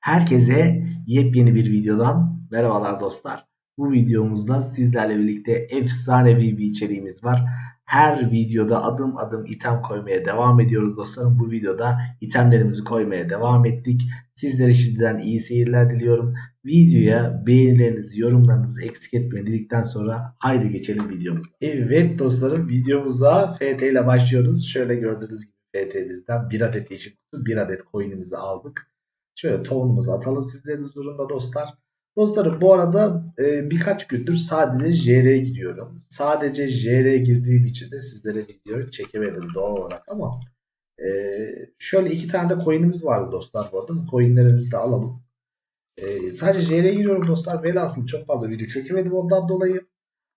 Herkese yepyeni bir videodan merhabalar dostlar. Bu videomuzda sizlerle birlikte efsanevi bir içeriğimiz var. Her videoda adım adım item koymaya devam ediyoruz dostlarım. Bu videoda itemlerimizi koymaya devam ettik. Sizlere şimdiden iyi seyirler diliyorum. Videoya beğenilerinizi, yorumlarınızı eksik etmeyin dedikten sonra haydi geçelim videomuza. Evet dostlarım videomuza FT ile başlıyoruz. Şöyle gördüğünüz gibi FT'mizden bir adet yeşil kutu, bir adet coin'imizi aldık. Şöyle tohumumuzu atalım sizlerin huzurunda dostlar. Dostlarım bu arada e, birkaç gündür sadece JR'ye gidiyorum. Sadece JR'ye girdiğim için de sizlere video çekemedim doğal olarak ama e, şöyle iki tane de coin'imiz vardı dostlar bu arada. Coin'lerimizi de alalım. E, sadece JR'ye giriyorum dostlar. Velhasıl çok fazla video çekemedim ondan dolayı.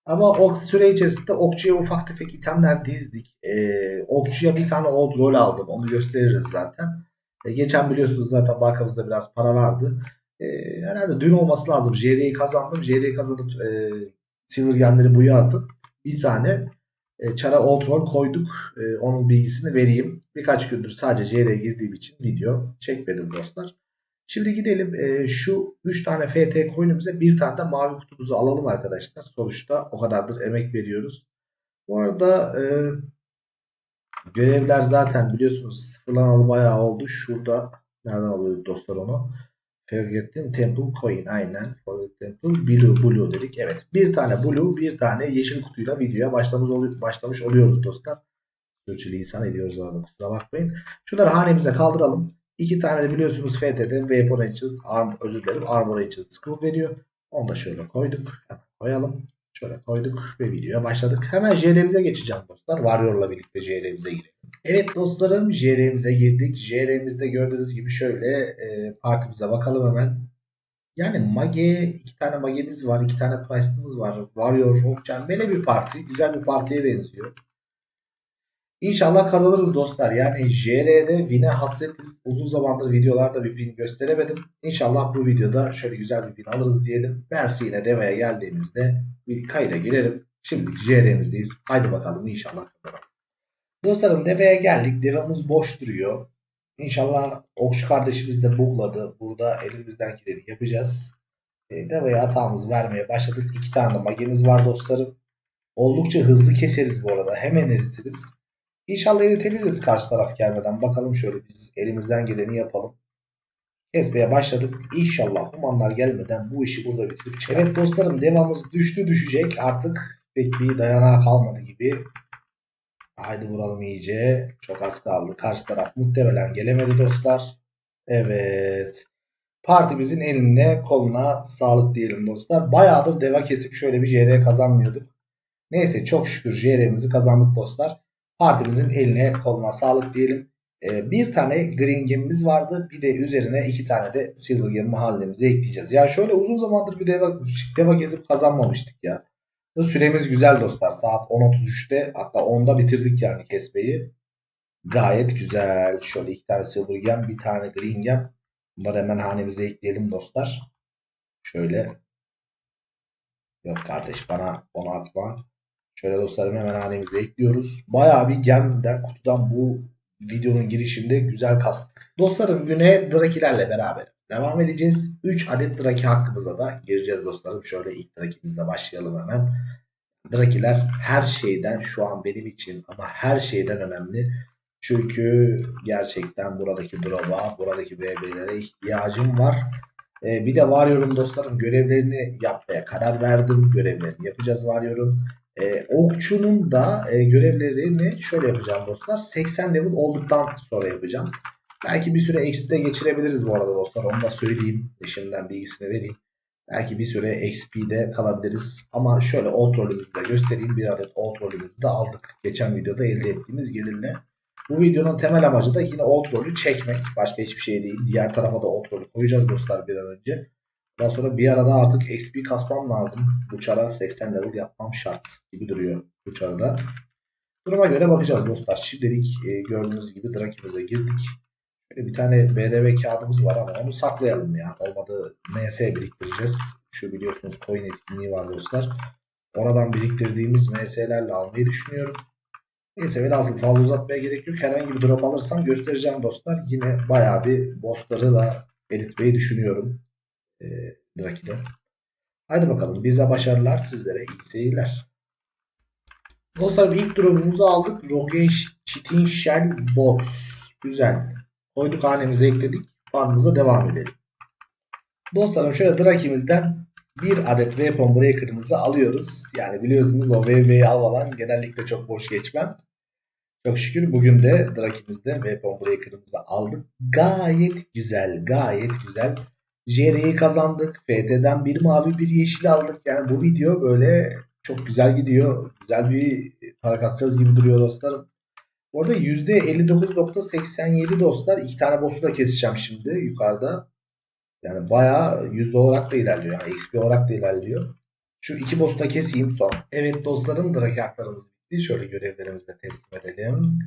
Ama o süre içerisinde okçuya ufak tefek itemler dizdik. E, okçuya bir tane old roll aldım. Onu gösteririz zaten. E, geçen biliyorsunuz zaten bankamızda biraz para vardı. E, herhalde dün olması lazım. JR'yi kazandım. JR'yi kazanıp e, Silver Gem'leri buya atıp bir tane e, çara roll koyduk. E, onun bilgisini vereyim. Birkaç gündür sadece JR'ye girdiğim için video çekmedim dostlar. Şimdi gidelim e, şu 3 tane FT coin'imize bir tane de mavi kutumuzu alalım arkadaşlar. Sonuçta o kadardır emek veriyoruz. Bu arada e, görevler zaten biliyorsunuz sıfırlanalı bayağı oldu. Şurada nereden alıyorduk dostlar onu? Forgotten Temple Coin aynen. Forgotten Temple Blue Blue dedik. Evet bir tane Blue bir tane yeşil kutuyla videoya başlamış, oluyor, başlamış oluyoruz dostlar. Sürçülisan ediyoruz arada kusura bakmayın. Şunları hanemize kaldıralım. İki tane de biliyorsunuz FT'de Weapon Angels, Arm, özür dilerim Armor Angels Skill veriyor. Onu da şöyle koyduk. Koyalım. Şöyle koyduk ve videoya başladık. Hemen JR'mize geçeceğim dostlar. Warrior'la birlikte JR'mize girelim. Evet dostlarım JR'mize girdik. JR'mizde gördüğünüz gibi şöyle e, partimize bakalım hemen. Yani Mage, iki tane Mage'miz var. iki tane Price'ımız var. Warrior, Okçan. Böyle bir parti. Güzel bir partiye benziyor. İnşallah kazanırız dostlar. Yani JR'de win'e hasretiz. Uzun zamandır videolarda bir win gösteremedim. İnşallah bu videoda şöyle güzel bir win alırız diyelim. Mersi yine devaya geldiğimizde bir kayda girerim. Şimdi JR'mizdeyiz. Haydi bakalım inşallah kazanalım. Dostlarım deveye geldik. Devamız boş duruyor. İnşallah Okçu kardeşimiz de bugladı. Burada elimizden geleni yapacağız. E, deveye hatamızı vermeye başladık. İki tane magemiz var dostlarım. Oldukça hızlı keseriz bu arada. Hemen eritiriz. İnşallah eritebiliriz karşı taraf gelmeden. Bakalım şöyle biz elimizden geleni yapalım. Kesmeye başladık. İnşallah humanlar gelmeden bu işi burada bitirip çıkalım. Evet dostlarım devamımız düştü düşecek. Artık pek bir dayanağı kalmadı gibi. Haydi vuralım iyice. Çok az kaldı. Karşı taraf muhtemelen gelemedi dostlar. Evet. Partimizin eline koluna sağlık diyelim dostlar. Bayağıdır deva kesip şöyle bir JR kazanmıyorduk. Neyse çok şükür JR'mizi kazandık dostlar. Partimizin eline koluna sağlık diyelim. Ee, bir tane Green Game'imiz vardı. Bir de üzerine iki tane de Silver Game mahallemize ekleyeceğiz. Ya şöyle uzun zamandır bir deva, deva gezip kazanmamıştık ya. Süremiz güzel dostlar. Saat 10.33'te hatta 10'da bitirdik yani kesmeyi. Gayet güzel. Şöyle iki tane Silver Gem, bir tane Green Gem. Bunları hemen hanemize ekleyelim dostlar. Şöyle. Yok kardeş bana onu atma. Şöyle dostlarım hemen hanemize ekliyoruz. Bayağı bir gemden kutudan bu videonun girişinde güzel kastık. Dostlarım güne Drakilerle beraber devam edeceğiz. 3 adet Draki hakkımıza da gireceğiz dostlarım. Şöyle ilk Drakimizle başlayalım hemen. Drakiler her şeyden şu an benim için ama her şeyden önemli. Çünkü gerçekten buradaki drop'a, buradaki BB'lere ihtiyacım var. Ee, bir de Warrior'un dostlarım görevlerini yapmaya karar verdim. Görevlerini yapacağız Warrior'un. E, okçunun da e, görevlerini şöyle yapacağım dostlar. 80 level olduktan sonra yapacağım. Belki bir süre XP'de geçirebiliriz bu arada dostlar. Onu da söyleyeyim. Şimdiden bilgisini vereyim. Belki bir süre XP'de kalabiliriz. Ama şöyle old rolümüzü de göstereyim. Bir adet old rolümüzü de aldık. Geçen videoda elde ettiğimiz gelirle. Bu videonun temel amacı da yine old rolü çekmek. Başka hiçbir şey değil. Diğer tarafa da old rolü koyacağız dostlar bir an önce. Daha sonra bir arada artık XP kasmam lazım. Bu çara 80 level yapmam şart gibi duruyor bu çarada. Duruma göre bakacağız dostlar. Şimdilik e, gördüğünüz gibi Draki'mize girdik. Şöyle bir tane BDV kağıdımız var ama onu saklayalım ya. Olmadı MS biriktireceğiz. Şu biliyorsunuz coin etkinliği var dostlar. Oradan biriktirdiğimiz MS'lerle almayı düşünüyorum. Neyse velhasıl fazla uzatmaya gerek yok. Herhangi bir drop alırsam göstereceğim dostlar. Yine bayağı bir bossları da belirtmeyi düşünüyorum. E, Draki'de. Haydi bakalım bize başarılar sizlere iyi seyirler. Dostlarım ilk drop'umuzu aldık. Rogue Chitin Shell Bots. Güzel. Koyduk hanemize ekledik. Farmımıza devam edelim. Dostlarım şöyle Draki'mizden bir adet Weapon Breaker'ımızı alıyoruz. Yani biliyorsunuz o VB'yi almadan genellikle çok boş geçmem. Çok şükür bugün de Draki'mizde Weapon Breaker'ımızı aldık. Gayet güzel, gayet güzel. JR'yi kazandık. FT'den bir mavi bir yeşil aldık. Yani bu video böyle çok güzel gidiyor. Güzel bir para kasacağız gibi duruyor dostlarım. Bu arada %59.87 dostlar. İki tane boss'u da keseceğim şimdi yukarıda. Yani bayağı yüzde olarak da ilerliyor. Yani XP olarak da ilerliyor. Şu iki boss'u da keseyim son. Evet dostlarım draki haklarımız bitti. Şöyle görevlerimizi de teslim edelim.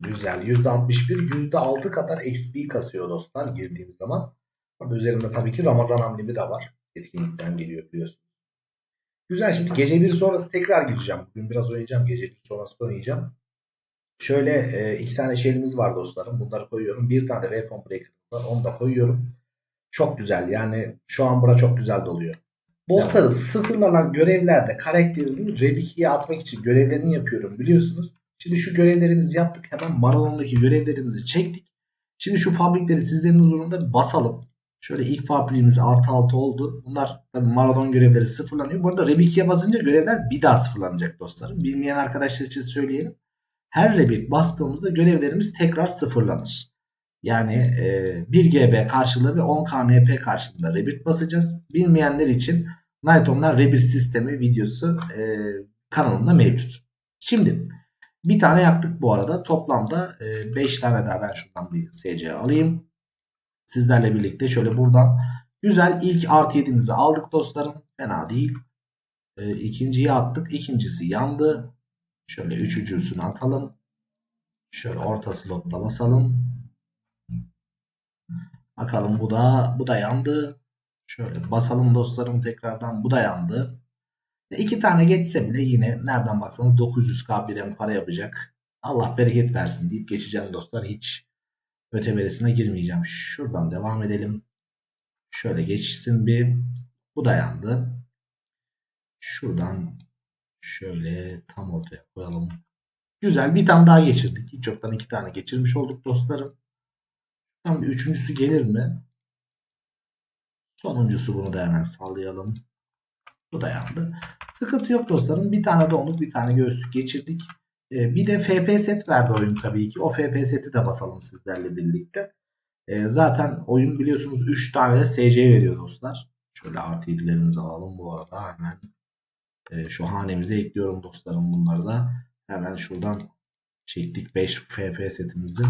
Güzel. %61, %6 kadar XP kasıyor dostlar girdiğimiz zaman. Orada üzerinde tabii ki Ramazan amblemi de var. Etkinlikten geliyor biliyorsunuz. Güzel şimdi gece bir sonrası tekrar gireceğim. Bugün biraz oynayacağım. Gece bir sonrası oynayacağım. Şöyle e, iki tane şeyimiz var dostlarım. Bunları koyuyorum. Bir tane de weapon breaker var. Onu da koyuyorum. Çok güzel. Yani şu an bura çok güzel doluyor. Bosslarım sıfırlanan görevlerde karakterimi Rebiki'ye atmak için görevlerini yapıyorum biliyorsunuz. Şimdi şu görevlerimizi yaptık. Hemen Maralon'daki görevlerimizi çektik. Şimdi şu fabrikleri sizlerin huzurunda basalım. Şöyle ilk fabriğimiz artı altı oldu. Bunlar tabi Maradon görevleri sıfırlanıyor. Bu arada Rebiki'ye basınca görevler bir daha sıfırlanacak dostlarım. Bilmeyen arkadaşlar için söyleyelim. Her Rebik bastığımızda görevlerimiz tekrar sıfırlanır. Yani e, 1 GB karşılığı ve 10 KNP karşılığında Rebirth basacağız. Bilmeyenler için Night Online Rebirth sistemi videosu e, kanalımda mevcut. Şimdi bir tane yaktık bu arada. Toplamda 5 e, tane daha ben şuradan bir SC alayım. Sizlerle birlikte şöyle buradan güzel ilk artı 7'mizi aldık dostlarım. Fena değil. E, ikinciyi attık. İkincisi yandı. Şöyle üçüncüsünü atalım. Şöyle orta slotta basalım. Bakalım bu da bu da yandı. Şöyle basalım dostlarım tekrardan. Bu da yandı. E iki tane geçse bile yine nereden baksanız 900k birim para yapacak. Allah bereket versin deyip geçeceğim dostlar. Hiç ötemeresine girmeyeceğim. Şuradan devam edelim. Şöyle geçsin bir. Bu da yandı. Şuradan şöyle tam ortaya koyalım. Güzel bir tane daha geçirdik. Hiç yoktan iki tane geçirmiş olduk dostlarım. Tam bir üçüncüsü gelir mi? Sonuncusu bunu da hemen sallayalım. Bu da yandı. Sıkıntı yok dostlarım. Bir tane donluk bir tane göğüslük geçirdik. Ee, bir de FP set verdi oyun tabii ki. O FP seti de basalım sizlerle birlikte. Ee, zaten oyun biliyorsunuz 3 tane de SC veriyor dostlar. Şöyle artı 7'lerimizi alalım bu arada hemen. E, şu hanemize ekliyorum dostlarım bunları da. Hemen şuradan çektik 5 FP setimizi.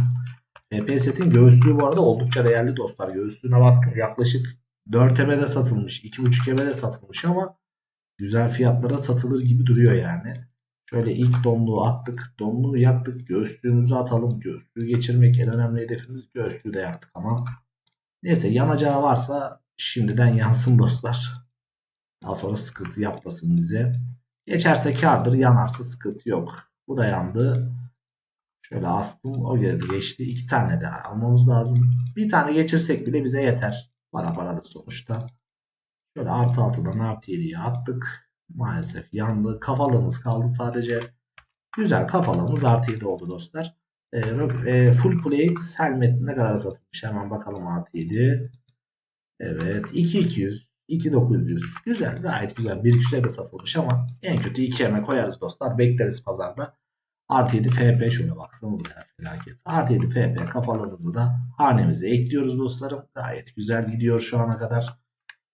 FP setin göğüslüğü bu arada oldukça değerli dostlar. Göğüslüğüne baktım yaklaşık 4 de satılmış. 2.5 de satılmış ama güzel fiyatlara satılır gibi duruyor yani. Şöyle ilk donluğu attık. Donluğu yaktık. Göğüslüğümüzü atalım. Göğüslüğü geçirmek en önemli hedefimiz. Göğüslüğü de yaktık ama. Neyse yanacağı varsa şimdiden yansın dostlar. Daha sonra sıkıntı yapmasın bize. Geçerse kardır. Yanarsa sıkıntı yok. Bu da yandı. Şöyle astım. O geldi geçti. İki tane daha almamız lazım. Bir tane geçirsek bile bize yeter. Para paradır sonuçta. Şöyle artı altıdan artı yediye attık. Maalesef yandı. Kafalığımız kaldı sadece. Güzel kafalığımız artı yedi oldu dostlar. E, e, full plate helmet ne kadar satılmış hemen bakalım artı yedi. Evet 2200 2900 güzel gayet güzel bir küsüre de satılmış ama en kötü 2 yeme koyarız dostlar bekleriz pazarda. Artı 7 FP şöyle baksanız ya felaket. Artı 7 FP kafalığımızı da hanemize ekliyoruz dostlarım. Gayet güzel gidiyor şu ana kadar.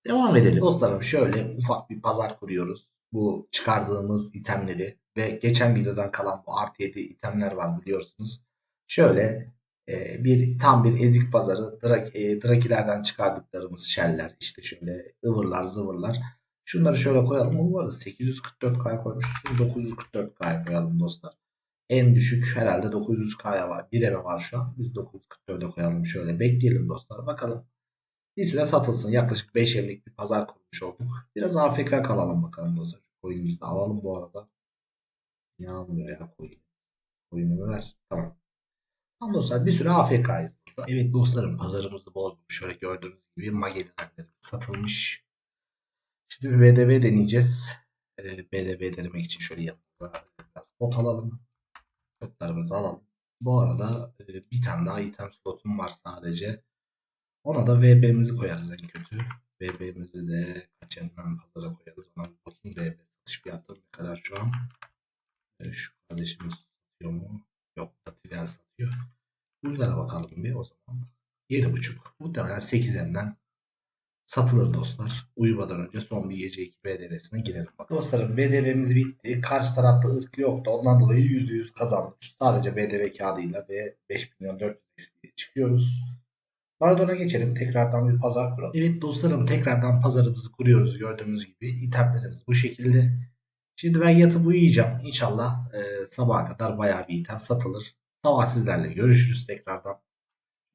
Devam edelim. Dostlarım şöyle ufak bir pazar kuruyoruz. Bu çıkardığımız itemleri ve geçen videodan kalan bu artı 7 itemler var biliyorsunuz. Şöyle e, bir tam bir ezik pazarı drak, e, drakilerden çıkardıklarımız şeller işte şöyle ıvırlar zıvırlar. Şunları şöyle koyalım. Bu arada 844K koymuşuz. 944K koyalım dostlar. En düşük herhalde 900K'ya var. Bir eve var şu an. Biz 944'e koyalım şöyle. Bekleyelim dostlar. Bakalım. Bir süre satılsın. Yaklaşık 5 evlik bir pazar kurmuş olduk. Biraz AFK kalalım bakalım dostlar. Coin'imizi alalım bu arada. Yanmıyor ya coin. Coin'imi ver. Tamam. Tamam dostlar bir süre AFK'yız. Evet dostlarım pazarımızı bozmuş. Şöyle gördüğünüz gibi Magellan'lerimiz satılmış. Şimdi bir BDV deneyeceğiz. Ee, BDV denemek için şöyle yanımıza biraz bot alalım. Botlarımızı alalım. Bu arada e, bir tane daha item slotum var sadece. Ona da VB'mizi koyarız en kötü. VB'mizi de kaçından pazara koyarız. Ona bakayım VB satış fiyatları ne kadar şu an. E, şu kardeşimiz satıyor mu? Yok Tatilyan satıyor. Buzlara bakalım bir o zaman. 7.5. Muhtemelen 8'inden satılır dostlar. Uyumadan önce son bir gece 2 BDV'sine girelim bakalım. Dostlarım BDV'miz bitti. Karşı tarafta ırk yoktu. Ondan dolayı %100 kazanmış. Sadece BDV kağıdıyla ve 5 milyon 400 XP çıkıyoruz. Maradona geçelim. Tekrardan bir pazar kuralım. Evet dostlarım tekrardan pazarımızı kuruyoruz. Gördüğünüz gibi itemlerimiz bu şekilde. Şimdi ben yatıp uyuyacağım. İnşallah e, sabaha kadar bayağı bir item satılır. Sabah sizlerle görüşürüz tekrardan.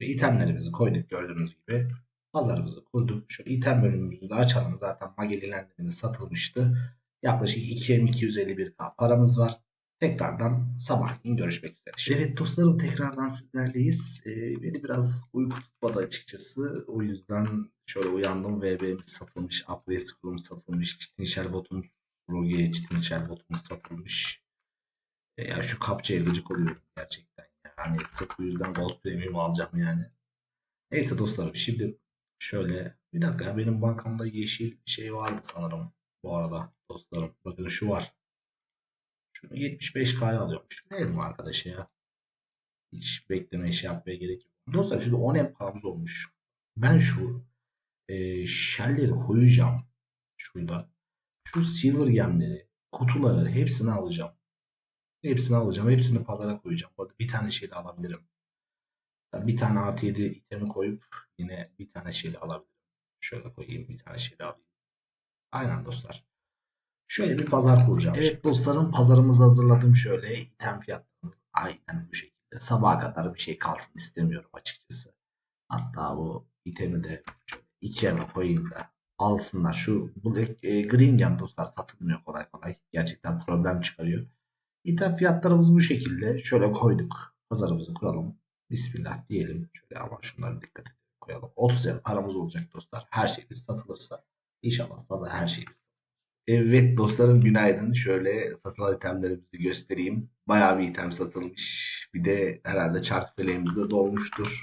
Ve itemlerimizi koyduk gördüğünüz gibi. Pazarımızı kurduk. Şu item bölümümüzü de açalım. Zaten Magellan'lerimiz satılmıştı. Yaklaşık 2M251K paramız var. Tekrardan sabahleyin görüşmek üzere. Evet dostlarım tekrardan sizlerleyiz. Ee, beni biraz uyku tutmadı açıkçası. O yüzden şöyle uyandım. VB'miz satılmış. Upgrade School'umuz satılmış. Çitin Şerbot'un Roge'ye Çitin Şerbot'umuz satılmış. E, ya şu kapçaya gıcık oluyorum gerçekten. Yani sırf bu yüzden Gold Premium alacağım yani. Neyse dostlarım şimdi şöyle bir dakika benim bankamda yeşil şey vardı sanırım bu arada dostlarım. Bakın şu var. Şunu 75K'ya alıyormuş. Değil mi arkadaş ya? Hiç bekleme şey yapmaya gerek yok. Dostlar şimdi 10 M paramız olmuş. Ben şu e, shell'leri koyacağım. Şurada. Şu silver gemleri, kutuları hepsini alacağım. Hepsini alacağım. Hepsini pazara koyacağım. Bu arada bir tane şeyle alabilirim. Bir tane artı 7 itemi koyup yine bir tane şeyle alabilirim. Şöyle koyayım bir tane şeyle alayım. Aynen dostlar. Şöyle bir pazar kuracağım. Evet dostlarım pazarımızı hazırladım şöyle. İtem fiyatlarımız aynen bu şekilde. Sabaha kadar bir şey kalsın istemiyorum açıkçası. Hatta bu itemi de şöyle iki yana koyayım da alsınlar. Şu Black, e, Green Gem dostlar satılmıyor kolay kolay. Gerçekten problem çıkarıyor. İthal fiyatlarımız bu şekilde. Şöyle koyduk. Pazarımızı kuralım. Bismillah diyelim. Şöyle ama şunlara dikkat edelim koyalım. 30 lira paramız olacak dostlar. Her şeyimiz satılırsa. İnşallah sabah her şeyimiz. Evet dostlarım günaydın. Şöyle satılan itemlerimizi göstereyim. Bayağı bir item satılmış. Bir de herhalde çark feleğimiz de dolmuştur.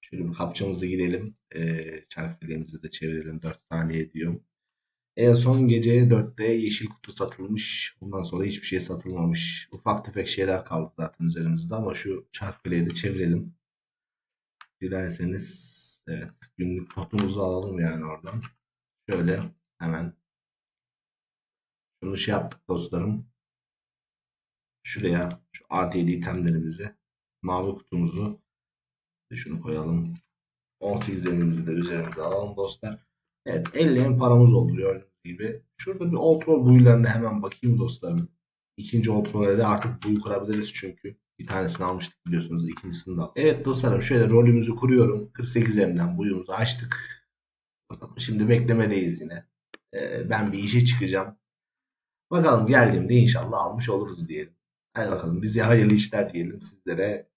Şöyle bir kapçamıza girelim. Ee, çark feleğimizi de çevirelim. 4 saniye diyorum. En son gece 4'te yeşil kutu satılmış. Ondan sonra hiçbir şey satılmamış. Ufak tefek şeyler kaldı zaten üzerimizde ama şu çark fileyi de çevirelim. Dilerseniz evet günlük potumuzu alalım yani oradan. Şöyle hemen şunu şey yaptık dostlarım. Şuraya şu 7 itemlerimizi mavi kutumuzu şunu koyalım. 18 elimizi de üzerimize alalım dostlar. Evet 50 en paramız oldu gördüğünüz gibi. Şurada bir old roll buyularına hemen bakayım dostlarım. İkinci old roll'e de artık buyu kurabiliriz çünkü. Bir tanesini almıştık biliyorsunuz. ikincisini de. Evet dostlarım şöyle rolümüzü kuruyorum. 48 emden buyumuzu açtık. Bakalım şimdi beklemedeyiz yine. Ee, ben bir işe çıkacağım. Bakalım geldiğimde inşallah almış oluruz diyelim. Hadi bakalım bize hayırlı işler diyelim sizlere.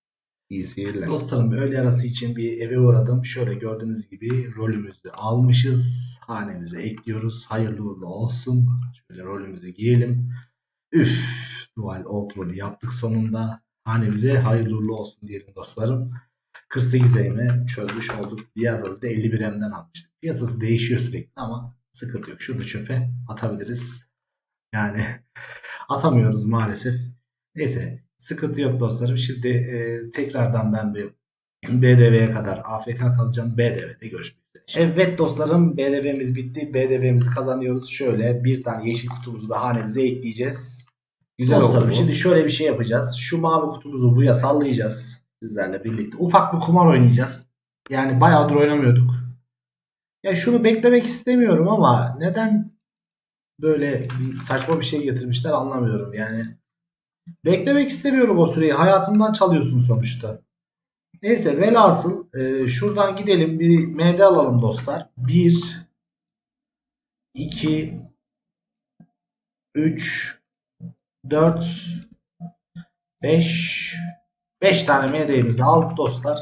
İyi seyirler. Dostlarım öğle arası için bir eve uğradım. Şöyle gördüğünüz gibi rolümüzü almışız. Hanemize ekliyoruz. Hayırlı uğurlu olsun. Şöyle rolümüzü giyelim. Üf, dual old rolü yaptık sonunda. Hanemize hayırlı uğurlu olsun diyelim dostlarım. 48 elime çözmüş olduk. Diğer rolü de 51 emden almıştık. Piyasası değişiyor sürekli ama sıkıntı yok. Şunu çöpe atabiliriz. Yani atamıyoruz maalesef. Neyse sıkıntı yok dostlarım. Şimdi e, tekrardan ben bir BDV'ye kadar AFK kalacağım. BDV'de görüşmek üzere. Evet dostlarım BDV'miz bitti. BDV'mizi kazanıyoruz. Şöyle bir tane yeşil kutumuzu da hanemize ekleyeceğiz. Güzel dostlarım şimdi şöyle bir şey yapacağız. Şu mavi kutumuzu buya sallayacağız. Sizlerle birlikte. Ufak bir kumar oynayacağız. Yani bayağıdır oynamıyorduk. Ya şunu beklemek istemiyorum ama neden böyle bir saçma bir şey getirmişler anlamıyorum yani. Beklemek istemiyorum o süreyi. Hayatımdan çalıyorsun sonuçta. Neyse velhasıl e, şuradan gidelim bir MD alalım dostlar. 1 2 3 4 5 5 tane MD'mizi aldık dostlar.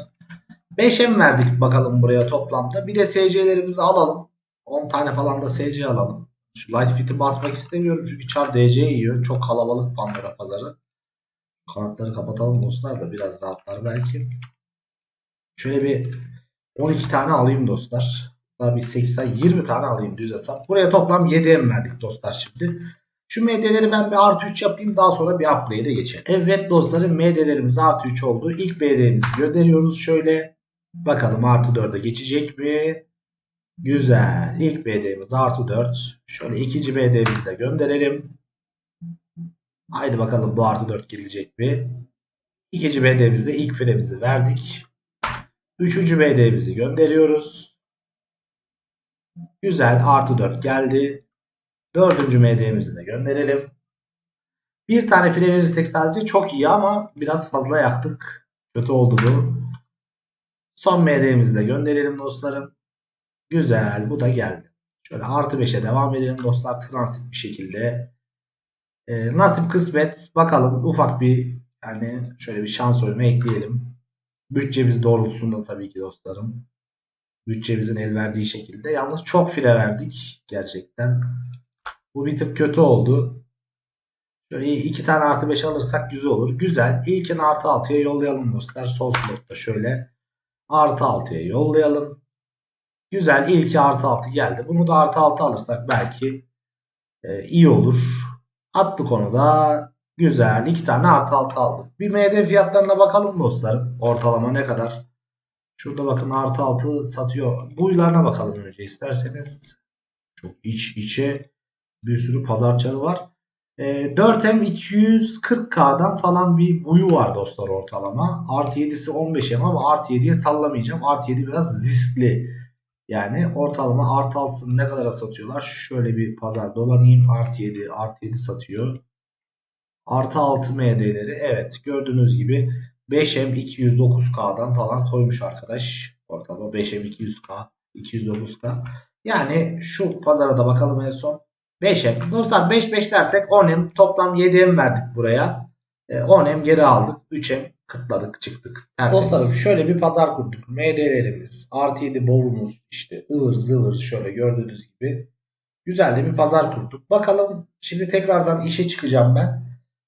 5'e mi verdik bakalım buraya toplamda. Bir de SC'lerimizi alalım. 10 tane falan da SC alalım. Şu Light Fit'i basmak istemiyorum çünkü çar DC yiyor. Çok kalabalık Pandora pazarı. Kanatları kapatalım dostlar da biraz rahatlar belki. Şöyle bir 12 tane alayım dostlar. Daha bir 80 20 tane alayım düz hesap. Buraya toplam 7 M verdik dostlar şimdi. Şu MD'leri ben bir artı 3 yapayım daha sonra bir upgrade'e geçelim. Evet dostlarım MD'lerimiz artı 3 oldu. İlk MD'mizi gönderiyoruz şöyle. Bakalım artı 4'e geçecek mi? Güzel. İlk BD'miz artı 4. Şöyle ikinci BD'mizi de gönderelim. Haydi bakalım bu artı 4 gelecek mi? İkinci BD'mizde ilk firemizi verdik. Üçüncü BD'mizi gönderiyoruz. Güzel artı 4 geldi. Dördüncü MD'mizi de gönderelim. Bir tane file verirsek sadece çok iyi ama biraz fazla yaktık. Kötü oldu bu. Son MD'mizi de gönderelim dostlarım. Güzel bu da geldi. Şöyle artı 5'e devam edelim dostlar. Transit bir şekilde. Ee, nasip kısmet. Bakalım ufak bir yani şöyle bir şans oyunu ekleyelim. Bütçemiz doğrultusunda tabii ki dostlarım. Bütçemizin el verdiği şekilde. Yalnız çok file verdik gerçekten. Bu bir tık kötü oldu. Şöyle iki tane artı 5 alırsak güzel olur. Güzel. İlkini artı 6'ya yollayalım dostlar. Sol slotta şöyle. Artı 6'ya yollayalım. Güzel. İlki artı 6 geldi. Bunu da artı 6 alırsak belki e, iyi olur. Attık onu da. Güzel. iki tane artı 6 aldık. Bir MD fiyatlarına bakalım dostlarım. Ortalama ne kadar? Şurada bakın artı 6 satıyor. Buylarına bakalım önce isterseniz. Çok iç içe bir sürü pazarçarı var. E, 4M 240K'dan falan bir buyu var dostlar ortalama. Artı 7'si 15M ama artı 7'ye sallamayacağım. Artı 7 biraz riskli. Yani ortalama artı 6'sını ne kadara satıyorlar? Şöyle bir pazar dolanayım. Artı 7 artı 7 satıyor. Artı 6 MD'leri evet gördüğünüz gibi 5M 209K'dan falan koymuş arkadaş. Ortalama 5M 200K 209K. Yani şu pazara da bakalım en son. 5M. Dostlar 5 5 dersek 10M toplam 7M verdik buraya. 10M geri aldık. 3M kıtladık çıktık. Tertemiz. Dostlarım şöyle bir pazar kurduk. MD'lerimiz, artı 7 bovumuz işte ıvır zıvır şöyle gördüğünüz gibi. Güzel de bir pazar kurduk. Bakalım şimdi tekrardan işe çıkacağım ben.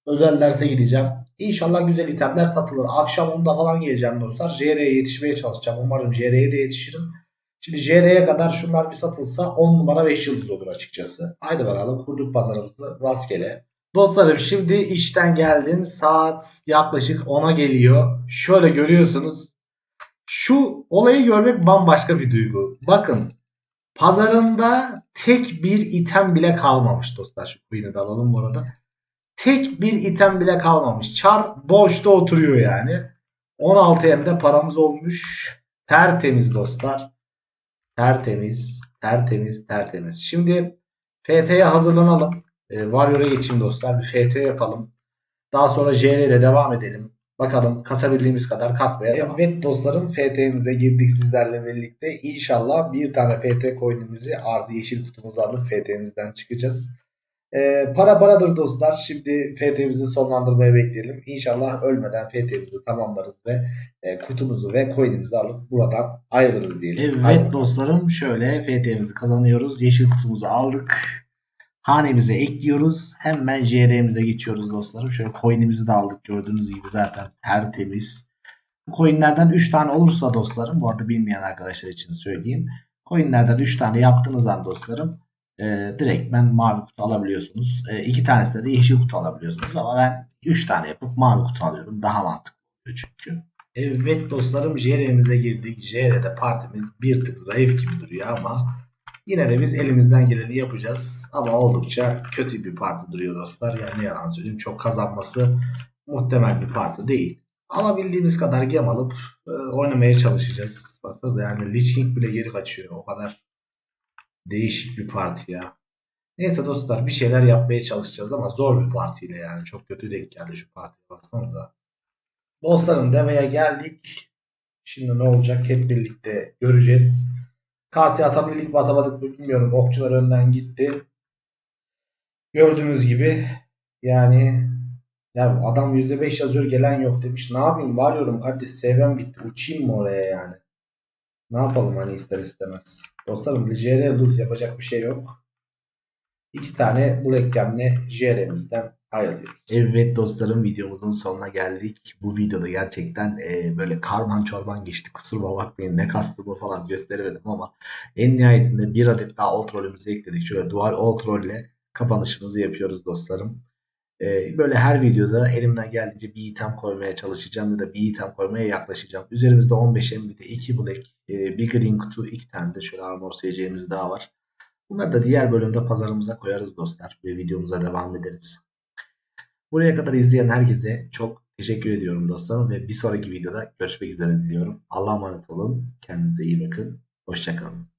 Özel derse gideceğim. İnşallah güzel itemler satılır. Akşam 10'da falan geleceğim dostlar. JR'ye yetişmeye çalışacağım. Umarım JR'ye de yetişirim. Şimdi JR'ye kadar şunlar bir satılsa 10 numara 5 yıldız olur açıkçası. Haydi bakalım kurduk pazarımızı rastgele. Dostlarım şimdi işten geldim. Saat yaklaşık 10'a geliyor. Şöyle görüyorsunuz. Şu olayı görmek bambaşka bir duygu. Bakın pazarında tek bir item bile kalmamış dostlar. Şu coin'i de alalım bu. Tek bir item bile kalmamış. Char boşta oturuyor yani. 16 M'de paramız olmuş. Tertemiz dostlar. Tertemiz, tertemiz, tertemiz. Şimdi FT'ye hazırlanalım. E, Warrior'a geçeyim dostlar. Bir FT yapalım. Daha sonra JR ile devam edelim. Bakalım kasabildiğimiz kadar kasmaya devam. Evet dostlarım FT'mize girdik sizlerle birlikte. İnşallah bir tane FT coin'imizi artı yeşil kutumuzu alıp FT'mizden çıkacağız. Ee, para paradır dostlar. Şimdi FT'mizi sonlandırmaya bekleyelim. İnşallah ölmeden FT'mizi tamamlarız ve e, kutumuzu ve coin'imizi alıp buradan ayrılırız diyelim. Evet dostlarım şöyle FT'mizi kazanıyoruz. Yeşil kutumuzu aldık hanemize ekliyoruz. Hemen JR'mize geçiyoruz dostlarım. Şöyle coin'imizi de aldık gördüğünüz gibi zaten tertemiz. Coin'lerden 3 tane olursa dostlarım bu arada bilmeyen arkadaşlar için söyleyeyim. Coin'lerden 3 tane yaptığınız an dostlarım e, direkt ben mavi kutu alabiliyorsunuz. E, iki tanesinde de yeşil kutu alabiliyorsunuz ama ben 3 tane yapıp mavi kutu alıyorum. Daha mantıklı oluyor çünkü. Evet dostlarım JR'mize girdik. JR'de partimiz bir tık zayıf gibi duruyor ama Yine de biz elimizden geleni yapacağız. Ama oldukça kötü bir parti duruyor dostlar. Yani yalan söyleyeyim çok kazanması muhtemel bir parti değil. Alabildiğimiz kadar gem alıp e, oynamaya çalışacağız. Baksanıza yani Lich King bile geri kaçıyor. O kadar değişik bir parti ya. Neyse dostlar bir şeyler yapmaya çalışacağız ama zor bir partiyle yani. Çok kötü denk geldi şu partiye baksanıza. Dostlarım deveye geldik. Şimdi ne olacak hep birlikte göreceğiz. Kasya atabildik mi atamadık mı bilmiyorum. Okçular önden gitti. Gördüğünüz gibi yani Ya adam %5 yazıyor gelen yok demiş. Ne yapayım varıyorum kardeş sevmem bitti. Uçayım mı oraya yani? Ne yapalım hani ister istemez. Dostlarım JR Luz yapacak bir şey yok. İki tane Black Gem'le JR'mizden ayrılıyoruz. Evet dostlarım videomuzun sonuna geldik. Bu videoda gerçekten e, böyle karman çorban geçti. Kusuruma bakmayın ne kastımı falan gösteremedim ama en nihayetinde bir adet daha alt rolümüzü ekledik. Şöyle dual alt rol ile kapanışımızı yapıyoruz dostlarım. E, böyle her videoda elimden geldiğince bir item koymaya çalışacağım ya da bir item koymaya yaklaşacağım. Üzerimizde 15 MB'de 2 black, e, bir green kutu, 2 tane de şöyle armor seyircimiz daha var. Bunları da diğer bölümde pazarımıza koyarız dostlar ve videomuza devam ederiz. Buraya kadar izleyen herkese çok teşekkür ediyorum dostlarım ve bir sonraki videoda görüşmek üzere diliyorum. Allah'a emanet olun. Kendinize iyi bakın. Hoşçakalın.